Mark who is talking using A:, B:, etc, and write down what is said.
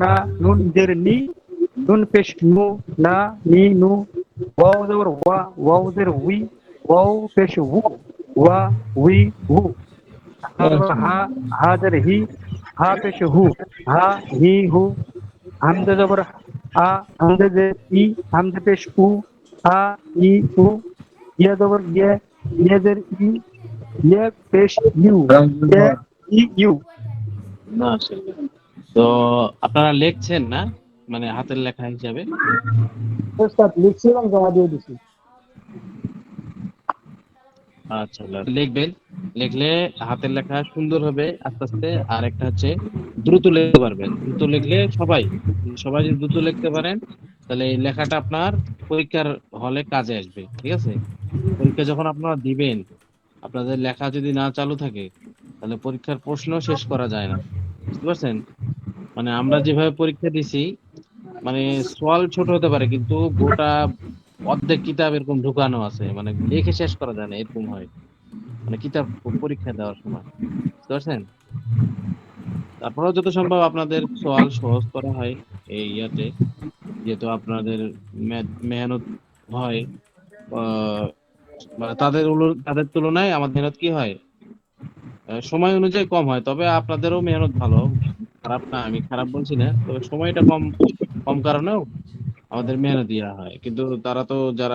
A: na nun there ni nun pesh nu na ni nu waw there wa waw there we waw pesh wu wa we wu ha ha there he ha pesh hu ha he hu hamza there a hamza there e hamza pesh u a e u ye there ye ye there e ye pesh u ye e u
B: माशाल्लाह তো আপনারা লিখছেন না? মানে হাতের লেখা হিসাবে?
A: ওস্তাদ জমা দিয়ে দিছি।
B: আচ্ছা লিখবেন। লিখলে হাতের লেখা সুন্দর হবে আস্তে আস্তে। আর একটা হচ্ছে দ্রুত লিখতে পারবেন। দ্রুত লিখলে সবাই সবাই যদি দ্রুত লিখতে পারেন তাহলে এই লেখাটা আপনার পরীক্ষার হলে কাজে আসবে। ঠিক আছে? পরীক্ষা যখন আপনারা দিবেন আপনাদের লেখা যদি না চালু থাকে তাহলে পরীক্ষার প্রশ্ন শেষ করা যায় না। বুঝতে পারছেন? মানে আমরা যেভাবে পরীক্ষা দিছি মানে সোয়াল ছোট হতে পারে, কিন্তু গোটা অর্ধেক কিতাব এরকম ঢুকানো আছে মানে লিখে শেষ করা যায় না, এরকম হয়। মানে কিতাব পরীক্ষা দেওয়ার সময়। বুঝতে তারপরেও যত সম্ভব আপনাদের সোয়াল সহজ করা হয় এই ইয়াতে, যেহেতু আপনাদের মেহনত হয়। মানে তাদের তাদের তুলনায় আমাদের মেহনত কি হয়? সময় অনুযায়ী কম হয়, তবে আপনাদেরও মেহনত ভালো। খারাপ না, আমি খারাপ বলছি না। তবে সময়টা কম কম কারণেও আমাদের মেহনত দেওয়া হয়। কিন্তু তারা তো যারা